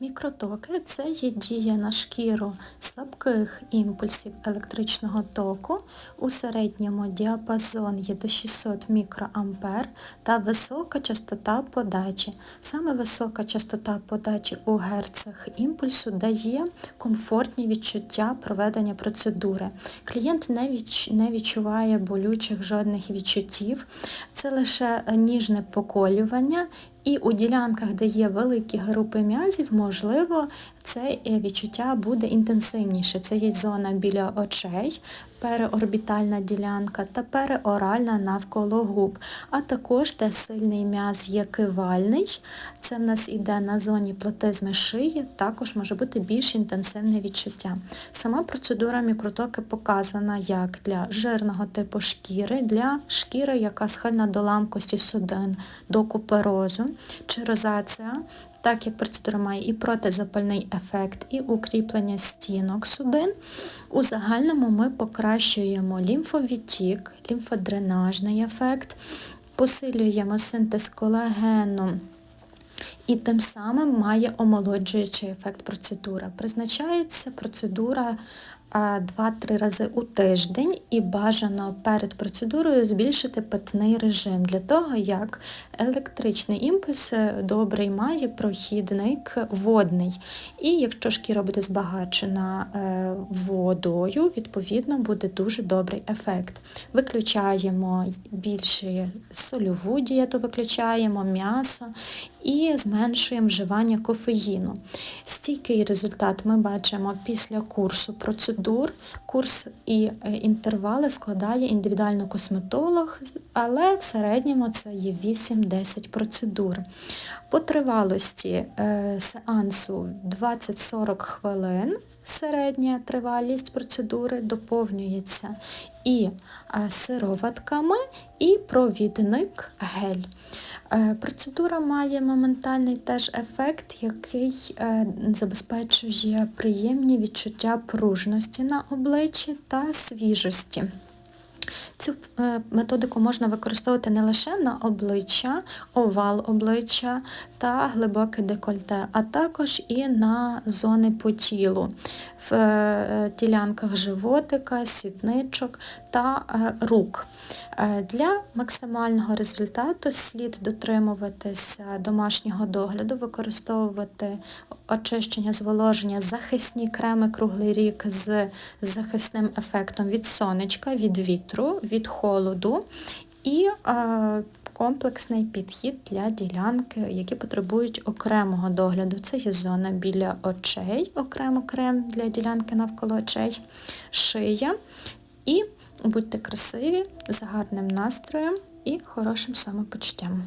Мікротоки це є дія на шкіру слабких імпульсів електричного току. У середньому діапазон є до 600 мікроампер та висока частота подачі. Саме висока частота подачі у герцах імпульсу дає комфортні відчуття проведення процедури. Клієнт не відчуває болючих жодних відчуттів, це лише ніжне поколювання. І у ділянках, де є великі групи м'язів, можливо, це відчуття буде інтенсивніше. Це є зона біля очей, переорбітальна ділянка та переоральна навколо губ. А також де сильний м'яз є кивальний, це в нас іде на зоні платизми шиї, також може бути більш інтенсивне відчуття. Сама процедура мікротоки показана як для жирного типу шкіри, для шкіри, яка схильна до ламкості судин, до куперозу чи розація, так як процедура має і протизапальний ефект, і укріплення стінок судин. У загальному ми покращуємо лімфовідтік, лімфодренажний ефект, посилюємо синтез колагену. І тим самим має омолоджуючий ефект процедура. Призначається процедура 2-3 рази у тиждень і бажано перед процедурою збільшити питний режим для того, як електричний імпульс добрий має прохідник водний. І якщо шкіра буде збагачена е, водою, відповідно буде дуже добрий ефект. Виключаємо більше сольову дієту, виключаємо м'ясо і зменшуємо вживання кофеїну. Стійкий результат ми бачимо після курсу процедур. Курс і е, інтервали складає індивідуально косметолог, але в середньому це є 8-10 процедур. По тривалості е, сеансу 20-40 хвилин. Середня тривалість процедури доповнюється і е, сироватками, і провідник гель. Е, процедура має моментальний теж ефект, який е, забезпечує приємні відчуття пружності на обличчі та свіжості. Цю е, методику можна використовувати не лише на обличчя, овал обличчя та глибоке декольте, а також і на зони по тілу, в ділянках животика, сітничок та рук. Е, для максимального результату слід дотримуватися домашнього догляду, використовувати очищення, зволоження, захисні креми круглий рік з захисним ефектом від сонечка, від вітру, від холоду і е, комплексний підхід для ділянки, які потребують окремого догляду. Це є зона біля очей, окремо крем для ділянки навколо очей, шия і Будьте красиві, з гарним настроєм і хорошим самопочуттям.